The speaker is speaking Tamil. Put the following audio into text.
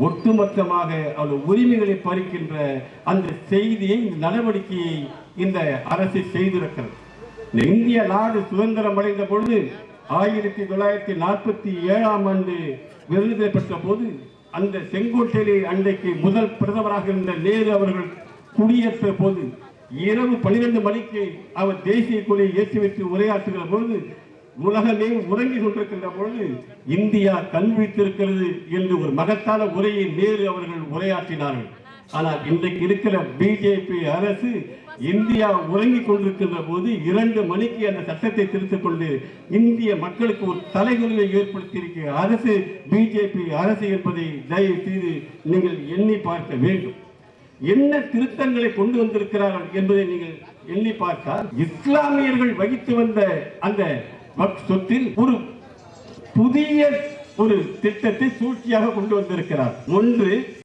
ஒட்டுமொத்தமாக அவருடைய உரிமைகளை பறிக்கின்ற அந்த செய்தியை இந்த நடவடிக்கையை இந்த அரசு செய்திருக்கிறது. இந்திய நாடு சுதந்திரம் அடைந்த பொழுது ஆயிரத்தி தொள்ளாயிரத்தி நாற்பத்தி ஏழாம் ஆண்டு விருது பெற்ற போது அந்த செங்கோட்டையிலே அன்றைக்கு முதல் பிரதமராக இருந்த நேரு அவர்கள் குடியேற்ற போது இரவு பனிரெண்டு மணிக்கு அவர் தேசிய கொடியை ஏற்றி வைத்து உரையாற்றுகிற பொழுது உலகமே உறங்கி கொண்டிருக்கின்ற பொழுது இந்தியா கண் விழித்திருக்கிறது என்று ஒரு மகத்தான உரையை நேரு அவர்கள் உரையாற்றினார்கள். ஆனால் இன்றைக்கு இருக்கிற பிஜேபி அரசு இந்தியா உறங்கிக் கொண்டிருக்கின்ற போது இரண்டு மணிக்கு அந்த சட்டத்தை திருத்திக் கொண்டு இந்திய மக்களுக்கு ஒரு தலைகுனிவை ஏற்படுத்தியிருக்க அரசு பிஜேபி அரசு என்பதை தயவு செய்து நீங்கள் எண்ணி பார்க்க வேண்டும். என்ன திருத்தங்களை கொண்டு வந்திருக்கிறார்கள் என்பதை நீங்கள் எண்ணி பார்த்தால் இஸ்லாமியர்கள் வகித்து வந்த அந்த சொத்தில் ஒரு புதிய ஒரு திட்டத்தை சூழ்ச்சியாக கொண்டு வந்திருக்கிறார். ஒன்று